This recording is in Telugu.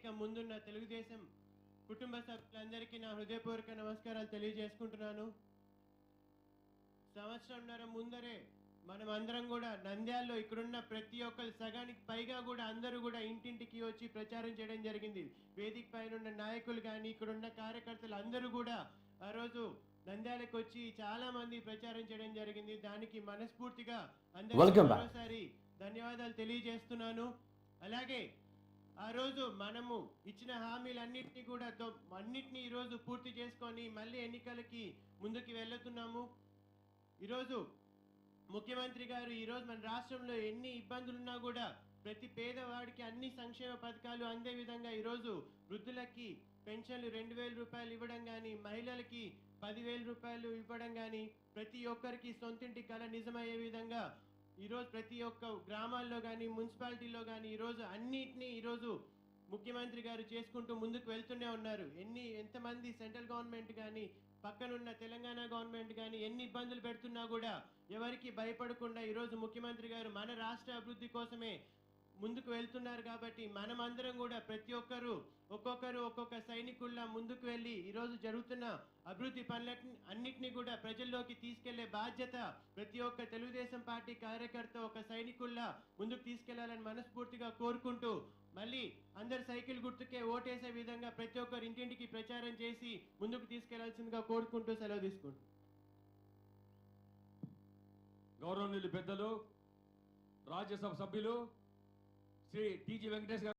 వేదిక ముందున్న తెలుగుదేశం కుటుంబ సభ్యులందరికీ నా హృదయపూర్వక నమస్కారాలు తెలియజేసుకుంటున్నాను. సంవత్సరంన్నర ముందరే మనం అందరం కూడా నంద్యాలలో ఇక్కడున్న ప్రతి ఒక్కరు సగానికి పైగా కూడా అందరూ కూడా ఇంటింటికి వచ్చి ప్రచారం చేయడం జరిగింది. వేదిక పైన ఉన్న నాయకులు కానీ ఇక్కడున్న కార్యకర్తలు అందరూ కూడా ఆ రోజు నంద్యాలకు వచ్చి చాలా మంది ప్రచారం చేయడం జరిగింది. దానికి మనస్ఫూర్తిగా. మరోసారి ధన్యవాదాలు తెలియజేస్తున్నాను. అలాగే ఆ రోజు మనము ఇచ్చిన హామీలన్నింటినీ కూడా తో- అన్నిటినీ ఈరోజు పూర్తి చేసుకొని మళ్ళీ ఎన్నికలకి ముందుకు వెళ్తున్నాము ఈరోజు ముఖ్యమంత్రి గారు ఈరోజు మన రాష్ట్రంలో ఎన్ని ఇబ్బందులున్నా కూడా ప్రతి పేదవాడికి అన్ని సంక్షేమ పథకాలు అందే విధంగా ఈరోజు వృద్ధులకి పెన్షన్లు రెండు వేల రూపాయలు ఇవ్వడం కానీ మహిళలకి పదివేల రూపాయలు ఇవ్వడం కానీ ప్రతి ఒక్కరికి సొంతింటి కళ నిజమయ్యే విధంగా ఈరోజు ప్రతి ఒక్క గ్రామాల్లో కానీ మున్సిపాలిటీలో కానీ ఈరోజు అన్నిటినీ ఈరోజు ముఖ్యమంత్రి గారు చేసుకుంటూ ముందుకు వెళ్తూనే ఉన్నారు. ఎన్ని ఎంతమంది సెంట్రల్ గవర్నమెంట్ కానీ పక్కనున్న తెలంగాణ గవర్నమెంట్ కానీ ఎన్ని ఇబ్బందులు పెడుతున్నా కూడా ఎవరికి భయపడకుండా ఈరోజు ముఖ్యమంత్రి గారు మన రాష్ట్ర అభివృద్ధి కోసమే ముందుకు వెళ్తున్నారు కాబట్టి మనమందరం కూడా ప్రతి ఒక్కరు ఒక్కొక్కరు ఒక్కొక్క సైనికుల్లా ముందుకు వెళ్ళి ఈరోజు జరుగుతున్న అభివృద్ధి పనుల అన్నిటినీ కూడా ప్రజల్లోకి తీసుకెళ్ళే బాధ్యత ప్రతి ఒక్క తెలుగుదేశం పార్టీ కార్యకర్త ఒక సైనికుల్లా ముందుకు తీసుకెళ్ళాలని మనస్ఫూర్తిగా కోరుకుంటూ మళ్ళీ అందరు సైకిల్ గుర్తుకే ఓటేసే విధంగా ప్రతి ఒక్కరు ఇంటింటికి ప్రచారం చేసి ముందుకు తీసుకెళ్ళాల్సిందిగా కోరుకుంటూ సెలవు తీసుకుంటాం గౌరవనీయులు పెద్దలు రాజ్యసభ సభ్యులు श्री टी जी वेंकटेश